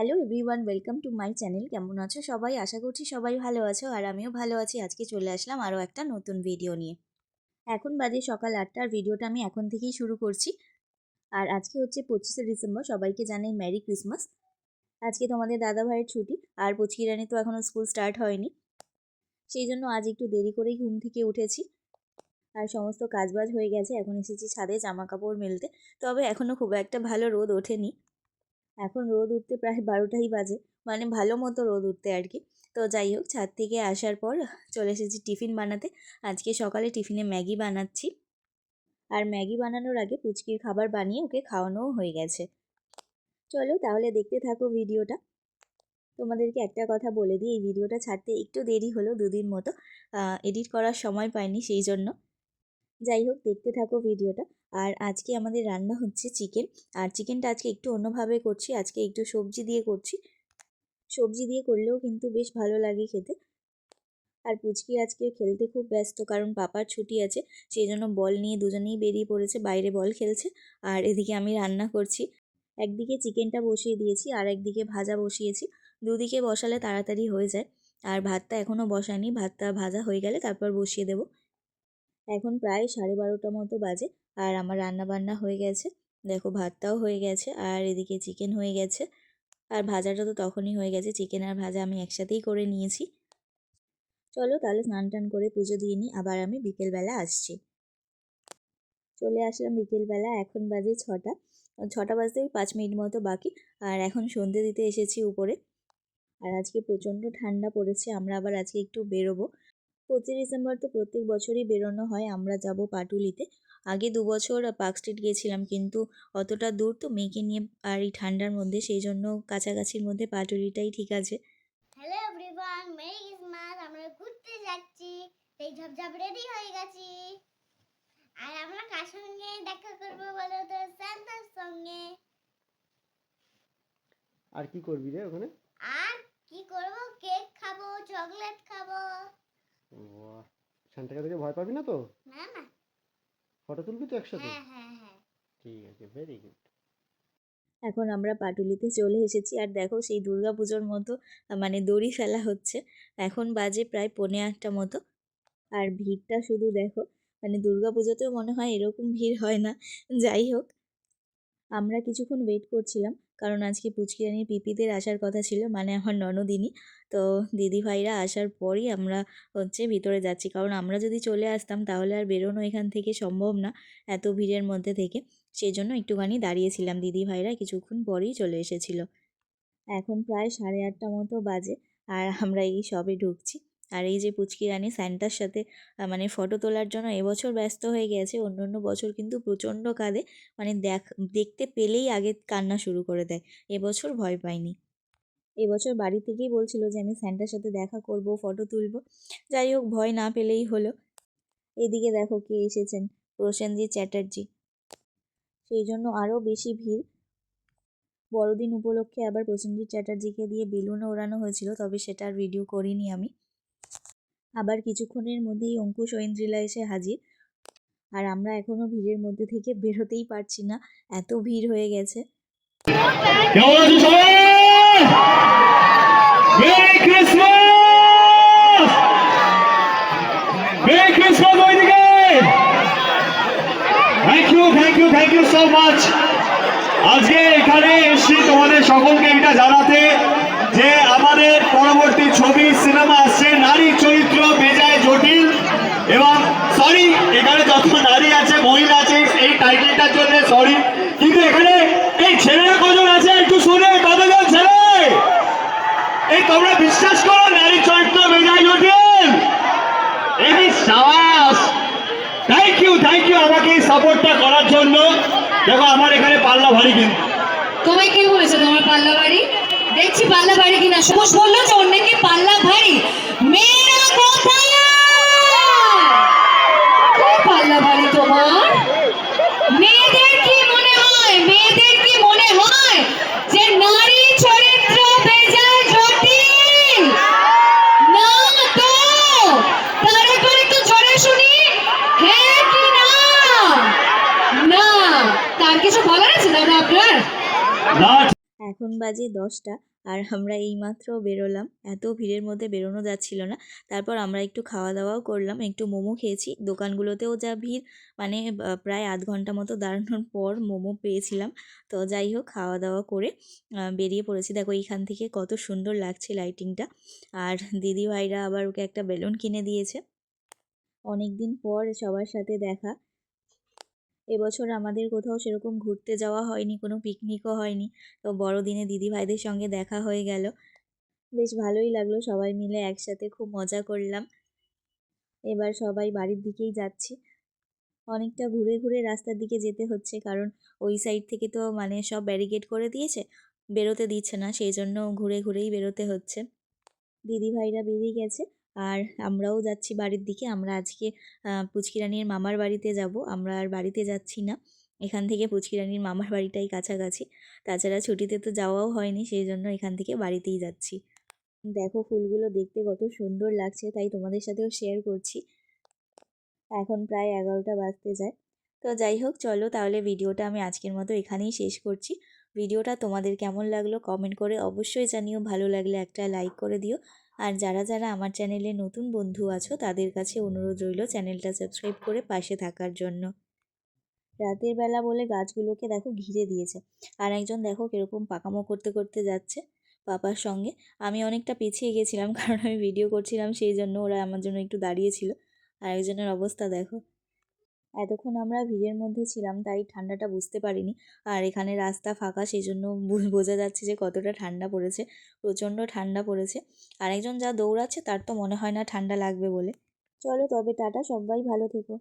Hello everyone welcome to my channel কেমন আছো সবাই? আশা করছি সবাই ভালো আছো আর আমিও ভালো আছি। আজকে চলে আসলাম আরও একটা নতুন ভিডিও নিয়ে। এখন বাজে সকাল আটটার ভিডিওটা আমি এখন থেকেই শুরু করছি। আর আজকে হচ্ছে পঁচিশে ডিসেম্বর, সবাইকে জানাই ম্যারি ক্রিসমাস আজকে তোমাদের দাদা ভাইয়ের ছুটি আর পুচকি রানী তো এখনও স্কুল স্টার্ট হয়নি। সেই জন্য আজ একটু দেরি করেই ঘুম থেকে উঠেছি। আর সমস্ত কাজবাজ হয়ে গেছে, এখন এসেছি ছাদে জামা কাপড় মেলতে। তবে এখনও খুব একটা ভালো রোদ ওঠেনি। এখন রোদ উঠতে প্রায় বারোটাই বাজে মানে ভালো মতো রোদ উঠতে আর কি। তো যাই হোক, ছাদ থেকে আসার পর চলে এসেছি টিফিন বানাতে। আজকে সকালে টিফিনে ম্যাগি বানাচ্ছি। আর ম্যাগি বানানোর আগে পুচকির খাবার বানিয়ে ওকে খাওয়ানোও হয়ে গেছে। চলো তাহলে দেখতে থাকো ভিডিওটা। তোমাদেরকে একটা কথা বলে দিই, এই ভিডিওটা ছাড়তে একটু দেরি হলো দুদিন মতো এডিট করার সময় পাইনি সেই জন্য যাই হোক, দেখতে থাকো ভিডিওটা। আর আজকে আমাদের রান্না হচ্ছে চিকেন। আর চিকেনটা আজকে একটু অন্যভাবে করছি। আজকে একটু সবজি দিয়ে করছি। সবজি দিয়ে করলেও কিন্তু বেশ ভালো লাগে খেতে। আর পুচকি আজকে খেলতে খুব ব্যস্ত, কারণ পাপার ছুটি আছে। সেই জন্য বল নিয়ে দুজনেই বেরিয়ে পড়েছে, বাইরে বল খেলছে। আর এদিকে আমি রান্না করছি। একদিকে চিকেনটা বসিয়ে দিয়েছি, আর একদিকে ভাজা বসিয়েছি। দুদিকে বসালে তাড়াতাড়ি হয়ে যায়। আর ভাতটা এখনও বসায়নি, ভাতটা ভাজা হয়ে গেলে তারপর বসিয়ে দেবো। এখন প্রায় সাড়ে বারোটা মতো বাজে। আর আমার রান্না বান্না হয়ে গেছে। দেখো ভাতটাও হয়ে গেছে আর এদিকে চিকেন হয়ে গেছে। আর ভাজাটা তো তখনই হয়ে গেছে চিকেন আর ভাজা আমি একসাথেই করে নিয়েছি। চলো তাহলে স্নান টান করে পুজো দিয়ে নিই, আবার আমি বিকেলবেলা আসছি। চলে আসলাম বিকেলবেলা, এখন বাজে ছটা। ছটা বাজতে পাঁচ মিনিট মতো বাকি, আর এখন সন্ধে দিতে এসেছি উপরে। আর আজকে প্রচণ্ড ঠান্ডা পড়েছে, আমরা আবার আজকে একটু বেরোবো। পঁচিশে ডিসেম্বর তো প্রত্যেক বছরই বেরোনো হয়, আমরা যাব পাটুলিতে। আগে দু বছর পার্ক স্ট্রিট গিয়েছিলাম কিন্তু অতটা দূর তো মেয়েকে নিয়ে আর এই ঠান্ডার মধ্যে সেই জন্য কাছাকাছির মধ্যে পাটুলিটাই ঠিক আছে। হ্যালো এভরিওয়ান মেরি ক্রিসমাস আমরা ঘুরতে যাচ্ছি সেই ঝপঝপ রেডি হয়ে গেছি। আর আমরা কার সঙ্গে দেখা করব বলো তো সান্তার সঙ্গে। আর কি করবি রে ওখানে? আর কি করব কেক খাব চকলেট খাব। বাহ সান্টাকা থেকে ভয় পাবি না তো? না ফটো তুলবি তো একসাথে? হ্যাঁ হ্যাঁ হ্যাঁ। ঠিক আছে ভেরি গুড এখন আমরা পাটুলিতে চলে এসেছি আর দেখো সেই দুর্গা পুজোর মতো মানে দড়ি ফেলা হচ্ছে। এখন বাজে প্রায় পৌনে আটটা মতো। আর ভিড়টা শুধু দেখো মানে দুর্গা পুজোতেও মনে হয় এরকম ভিড় হয় না। যাই হোক আমরা কিছুক্ষণ ওয়েট করছিলাম। কারণ আজকে পুচকিরানির পিপিদের আসার কথা ছিল মানে আমার ননদিনী। তো দিদিভাইরা আসার পরই আমরা হচ্ছে ভিতরে যাচ্ছি। কারণ আমরা যদি চলে আসতাম তাহলে আর বেরোনো এখান থেকে সম্ভব না, এত ভিড়ের মধ্যে থেকে। সেই জন্য একটুখানি দাঁড়িয়েছিলাম দিদি ভাইরা কিছুক্ষণ পরেই চলে এসেছিল। এখন প্রায় সাড়ে আটটা মতো বাজে, আর আমরা এই সবে ঢুকছি। আর এই যে পুচকি রানী স্যান্টার সাথে মানে ফটো তোলার জন্য এবছর ব্যস্ত হয়ে গেছে। অন্য অন্য বছর কিন্তু প্রচণ্ড কাঁদে। মানে দেখ, দেখতে পেলেই আগে কান্না শুরু করে দেয়। এবছর ভয় পায়নি এবছর বাড়ি থেকেই বলছিল যে, আমি স্যান্টার সাথে দেখা করব, ফটো তুলব। যাই হোক, ভয় না পেলেই হলো। এদিকে দেখো কে এসেছেন, প্রসেনজিৎ চ্যাটার্জি। সেই জন্য আরও বেশি ভিড়। বড়দিন উপলক্ষে আবার প্রসেনজিৎ চ্যাটার্জিকে দিয়ে বেলুনও ওড়ানো হয়েছিল, তবে সেটার ভিডিও করিনি আমি। আবার কিছুক্ষণের মধ্যেই অঙ্কুশ ঐন্দ্রিলা এসে হাজির। আর আমরা এখনও ভিড়ের মধ্যে থেকে বেরোতেই পারছি না, এত ভিড় হয়ে গেছে। আজকে এখানে এসেছি তোমাদের সকলকে এটা জানাতে যে আমাদের পরবর্তী ছবি সিনেমা জটিল এবং সরি এখানে যত নারী আছে, মহিলা আছে, এই টাইটেলটার জন্য সরি কিন্তু এখানে এই ছেলেরা কজন আছে একটু শুনে কতজন ছেলে। এই তোমরা বিশ্বাস করো, নারী চরিত্র বেজায় জটিল। এই সাবাস। থ্যাংক ইউ থ্যাংক ইউ আমাকে সাপোর্টটা করার জন্য। দেখো, আমার এখানে পাল্লা ভারী কিন্তু। তোমায় কে বলেছে তোমার পাল্লা ভারী? দেখছি পাল্লা ভারী কিনা। সুবোস বলল যে নাকি পাল্লা ভারী মেয়েরা কোথায় কোন পাল্লা ভারী তোমার মেয়েদের কি মনে হয় মেয়েদের কি মনে হয় যে নারী চরিত্র বেজায় জটিল না তো তারে করে একটু জোরে শুনি হ্যাঁ কি না না তার কিছু বলার আছে দাদা আপনার না এখন বাজে দশটা আর আমরা এইমাত্র বেরোলাম। এত ভিড়ের মধ্যে বেরোনো যাচ্ছিল না। তারপর আমরা একটু খাওয়া দাওয়াও করলাম, একটু মোমো খেয়েছি। দোকানগুলোতেও যা ভিড় মানে প্রায় আধ ঘণ্টা মতো দাঁড়ানোর পর মোমো পেয়েছিলাম। তো যাই হোক খাওয়া দাওয়া করে বেরিয়ে পড়েছি। দেখো, এইখান থেকে কত সুন্দর লাগছে লাইটিংটা। আর দিদি ভাইরা আবার ওকে একটা বেলুন কিনে দিয়েছে। অনেক দিন পর সবার সাথে দেখা। এবছর আমাদের কোথাও সেরকম ঘুরতে যাওয়া হয়নি, কোনো পিকনিকও হয়নি। তো বড়দিনে দিদি ভাইদের সঙ্গে দেখা হয়ে গেল। বেশ ভালোই লাগল, সবাই মিলে একসাথে খুব মজা করলাম। এবার সবাই বাড়ির দিকেই যাচ্ছি। অনেকটা ঘুরে ঘুরে রাস্তার দিকে যেতে হচ্ছে, কারণ ওই সাইড থেকে তো মানে সব ব্যারিকেড করে দিয়েছে, বেরোতে দিচ্ছে না, সেই জন্য ঘুরে ঘুরেই বেরোতে হচ্ছে। দিদি ভাইরা বেরিয়ে গেছে। আর আমরাও যাচ্ছি বাড়ির দিকে। আমরা আজকে পুচকিরানির মামার বাড়িতে যাব। আমরা আর বাড়িতে যাচ্ছি না। এখান থেকে পুচকিরানির মামার বাড়িটাই কাছাকাছি। তাছাড়া ছুটিতে তো যাওয়াও হয়নি সেই জন্য এখান থেকে বাড়িতেই যাচ্ছি। দেখো ফুলগুলো দেখতে কত সুন্দর লাগছে, তাই তোমাদের সাথেও শেয়ার করছি। এখন প্রায় এগারোটা বাজতে যায়। তো যাই হোক, চলো তাহলে ভিডিওটা আমি আজকের মতো এখানেই শেষ করছি। ভিডিওটা তোমাদের কেমন লাগল কমেন্ট করে অবশ্যই জানিও। ভালো লাগলে একটা লাইক করে দিও। আর যারা যারা আমার চ্যানেলে নতুন বন্ধু আছো, তাদের কাছে অনুরোধ রইল চ্যানেলটা সাবস্ক্রাইব করে পাশে থাকার জন্য। রাতের বেলা বলে গাছগুলোকে দেখো ঘিরে দিয়েছে। আর একজন দেখো কীরকম পাকামো করতে করতে যাচ্ছে পাপার সঙ্গে। আমি অনেকটা পিছিয়ে গেছিলাম, কারণ আমি ভিডিও করছিলাম, সেই জন্য ওরা আমার জন্য একটু দাঁড়িয়েছিল আর একজনের অবস্থা দেখো। এতক্ষণ আমরা ভিড়ের মধ্যে ছিলাম, তাই ঠান্ডাটা বুঝতে পারিনি। আর এখানে রাস্তা ফাঁকা সেই জন্য বোঝা যাচ্ছে যে কতটা ঠান্ডা পড়েছে, প্রচণ্ড ঠান্ডা পড়েছে। আর একজন যা দৌড়াচ্ছে, তার তো মনে হয় না ঠান্ডা লাগবে বলে। চলো তবে টাটা, সবাই ভালো থেকো।